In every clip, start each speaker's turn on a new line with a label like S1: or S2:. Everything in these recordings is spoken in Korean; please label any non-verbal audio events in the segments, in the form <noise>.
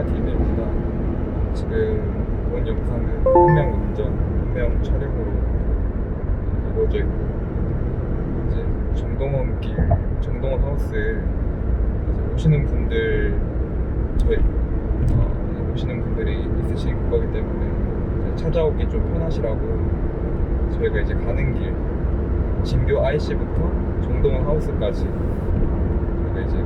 S1: 카메라 팀입니다. 지금 본 영상은 한명 운전, 한 명 촬영으로 이루어져 있고 이제 정동원 길, 정동원 하우스 오시는 분들 저희 어, 오시는 분들이 있으실 거기 때문에 찾아오기 좀 편하시라고 저희가 이제 가는 길 진교 IC부터 정동원 하우스까지 저희가 이제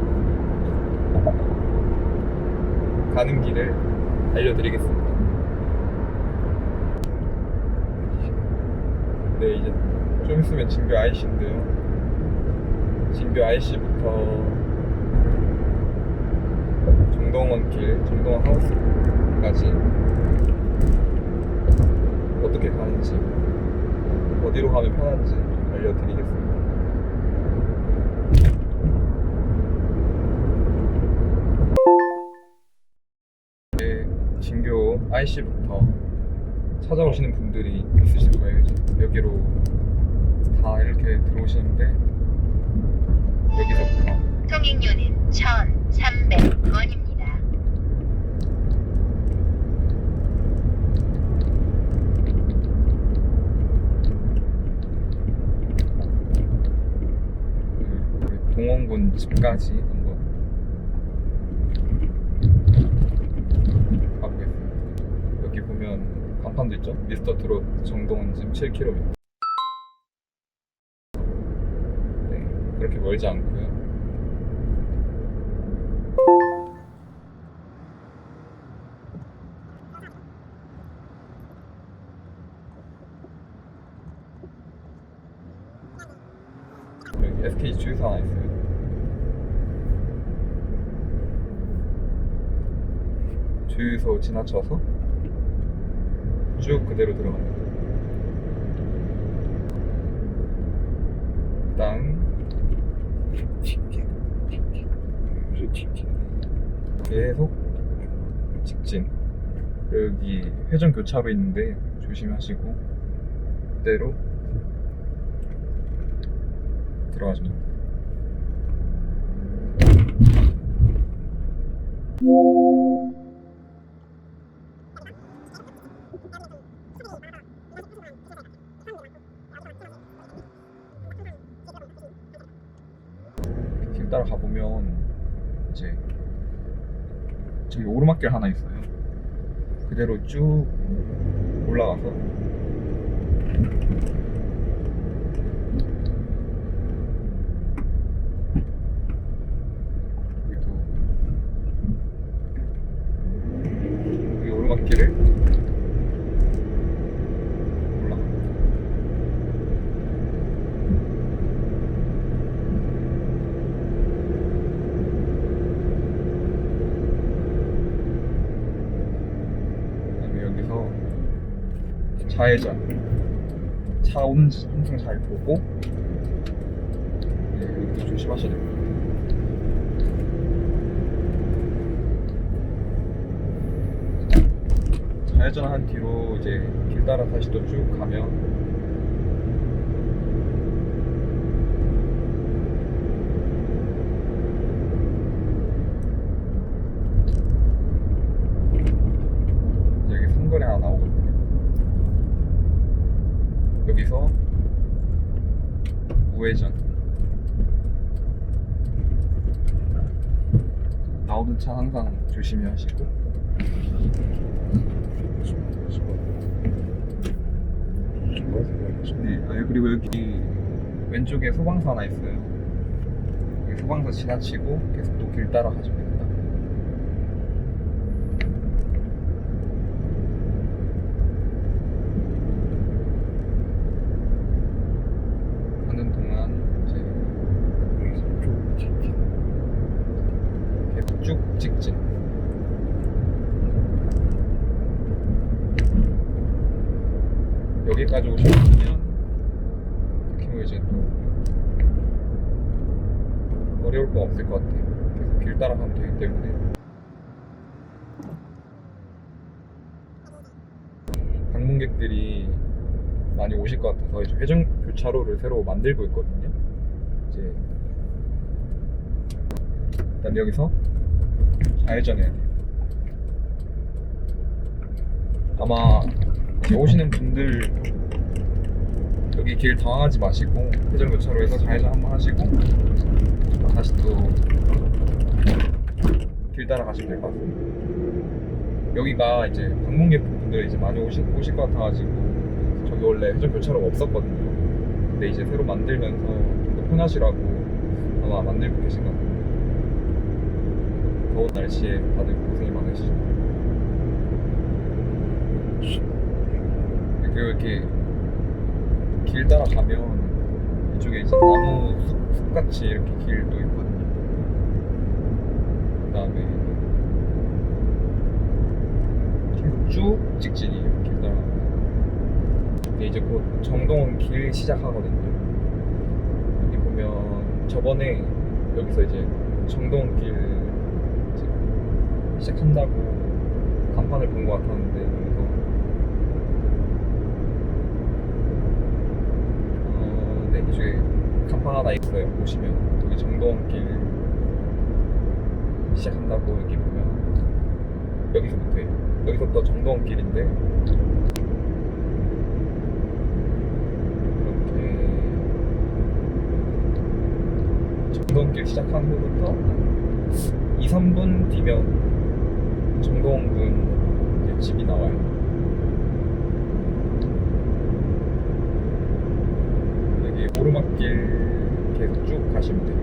S1: 가는 길을 알려드리겠습니다. 네, 이제 좀 있으면 진교 IC인데요. 진교 IC부터 정동원 길, 정동원 하우스까지 어떻게 가는지, 어디로 가면 편한지 알려드리겠습니다. IC부터 찾아오시는 분들이 있으실 거예요. 이제 여기로 다 이렇게 들어오시는데 여기서부터
S2: 통행료는 1,300원입니다.
S1: 그 우리 동원군 집까지 한번 가보겠습니다. 여기 간판도 있죠? 미스터 트롯 정동원 집 7km. 네, 그렇게 멀지 않고요. 여기 SK 주유소 하나 있어요. 주유소 지나쳐서 쭉 그대로 들어갑니다. 그다음 계속 직진. 여기 회전 교차로 있는데 조심하시고 그대로 들어가시면 됩니다. 길 따라 가보면 이제 저기 오르막길 하나 있어요. 그대로 쭉 올라가서 여기도 여기 오르막길을 올라갑니다. 그다음에 여기서 좌회전 차 항상 잘 보고 네, 여기도 조심하셔야 됩니다. 좌회전한 뒤로 이제 길 따라 다시 또 쭉 가면 이제 여기 삼거리 하나 나오거든요. 여기서 우회전. 나오는 차 항상 조심히 하시고. 네, 아, 그리고 여기 왼쪽에 소방서 하나 있어요. 소방서 지나치고 계속 또 길 따라 가시면 됩니다. 하는 동안 이제 계속 쭉 직진. 여기까지 오시면 특히 뭐 이제 또 어려울 거 없을 것 같아요. 계속 길 따라가면 되기 때문에 방문객들이 많이 오실 것 같아서 이제 회전 교차로를 새로 만들고 있거든요. 이제 일단 여기서 좌회전해야 돼요. 아마 오시는 분들 여기 길 당황하지 마시고 회전교차로에서 좌회전 한번 하시고 다시 또 길 따라 가시면 될 것 같습니다. 여기가 이제 방문객 분들 이제 많이 오실, 오실 것 같아가지고 저기 원래 회전교차로가 없었거든요. 근데 이제 새로 만들면서 좀 더 편하시라고 아마 만들고 계신 것 같아요. 더운 날씨에 다들 고생이 많으시죠. 그리고 이렇게 길 따라 가면 이쪽에 이제 나무 숲, 숲같이 이렇게 길도 있거든요. 그 다음에 계속 쭉 직진이에요. 길 따라. 근데 이제 곧 정동원 길 시작하거든요. 여기 보면 저번에 여기서 이제 정동원 길 시작한다고 간판을 본 것 같았는데 어, 네, 이쪽에 간판 하나 있어요. 보시면 여기 정동원 길 시작한다고 여기 보면 여기서부터예요. 여기서부터 정동원 길인데 이렇게 정동원 길 시작한 후부터 2, 3분 뒤면 정동원 군 이제 집이 나와요. 여기 오르막길 계속 쭉 가시면 돼요.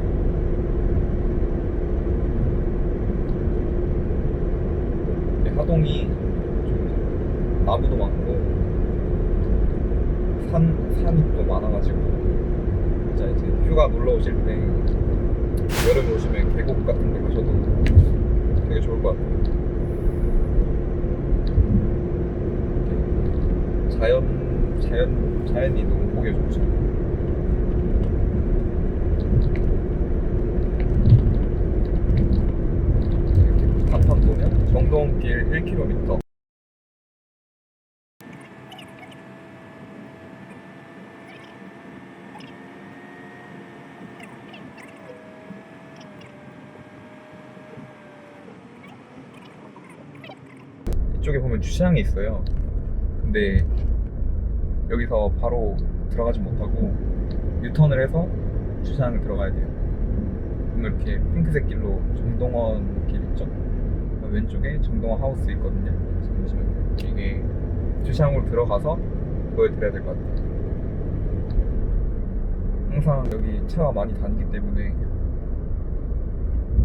S1: 네, 하동이 좀 나무도 많고 산 산이 또 많아가지고 진짜 이제 휴가 놀러 오실 때 여름에 오시면 계곡 같은 데 가셔도 되게 좋을 것 같아요. 이렇게 자연 자연 자연이 너무 보기 좋죠. 이렇게 간판 정동길 1km. 이쪽에 보면 주차장이 있어요. 근데 여기서 바로 들어가지 못하고 유턴을 해서 주차장에 들어가야 돼요. 그럼 이렇게 핑크색 길로 정동원 길 있죠? 그 왼쪽에 정동원 하우스 있거든요. 보시면 이게 주차장으로 들어가서 보여드려야 될 것 같아요. 항상 여기 차가 많이 다니기 때문에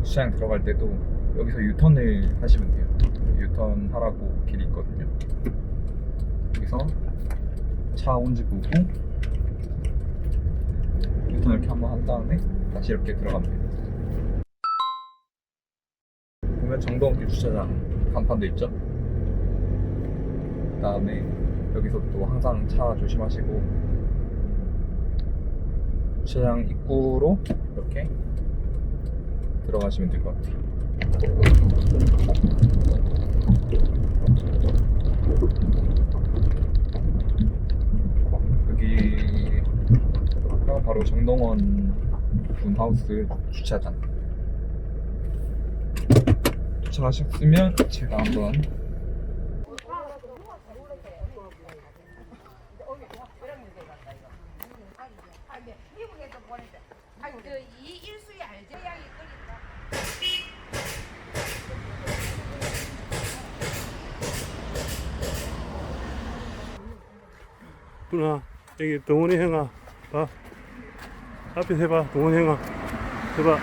S1: 주차장 들어갈 때도 여기서 유턴을 하시면 돼요. 유턴 하라고 길이 있거든요. 여기서 차 온지 보고 유턴 이렇게 한번 한 다음에 다시 이렇게 돼 보면 정동길 주차장 간판도 있죠? 그 다음에 여기서 또 항상 차 조심하시고 주차장 입구로 이렇게 들어가시면 될 것 같아요. 여기가 바로 정동원 분하우스 주차장. 도착하셨으면 제가 한번.
S3: 누나 여기 동원이 형아 봐. 앞에 해봐 동원이 형아. 해봐.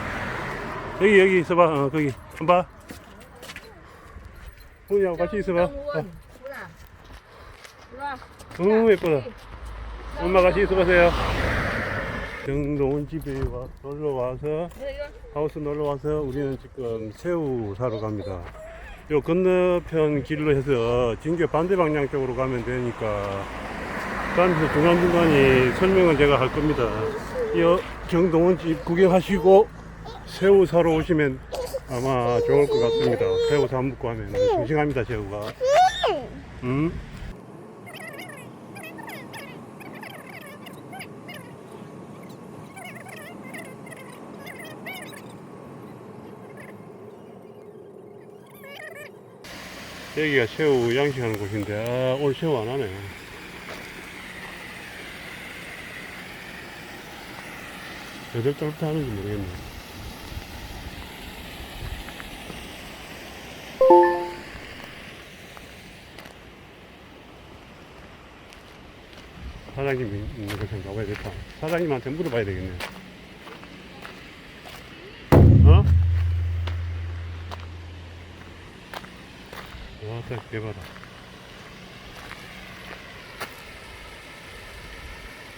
S3: 여기 여기 있어봐. 어 거기. 한봐 훈이하고 같이 있어봐. 어, 너무 예쁘다. 엄마 같이 있어보세요. 정동원 집에 와, 놀러 와서 하우스 놀러 와서 우리는 지금 새우 사러 갑니다. 요 건너편 길로 해서 진교 반대 방향 쪽으로 가면 되니까 그러면서 중간중간에 설명을 제가 할 겁니다. 이 정동원 집 구경하시고 새우 사러 오시면 아마 좋을 것 같습니다. 새우 사 먹고 하면 싱싱합니다, 새우가. 음? 여기가 새우 양식하는 곳인데 아, 오늘 새우 안 하네. 여덟 달부터 하는지 모르겠네. 사장님 있는 곳에 가봐야 겠다. 사장님한테 물어봐야 되겠네. 어? 와, 딱 대박이다.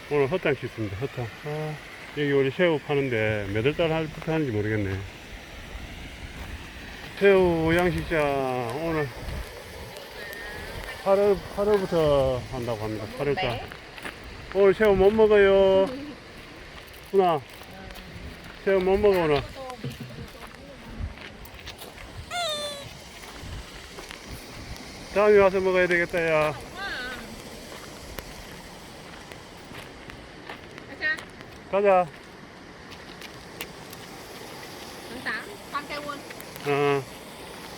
S3: 오늘 헛장 씻습니다, 헛장. 아, 여기 우리 새우 파는데 몇 월 달 할부터 하는지 모르겠네. 새우 양식장 오늘 8월, 8월부터 한다고 합니다. 8월달. 오늘 새우 못 먹어요. <laughs> 누나. 새우 못 먹어, 오늘. 다음에 와서 먹어야 되겠다, 야. 가자.
S4: Tháng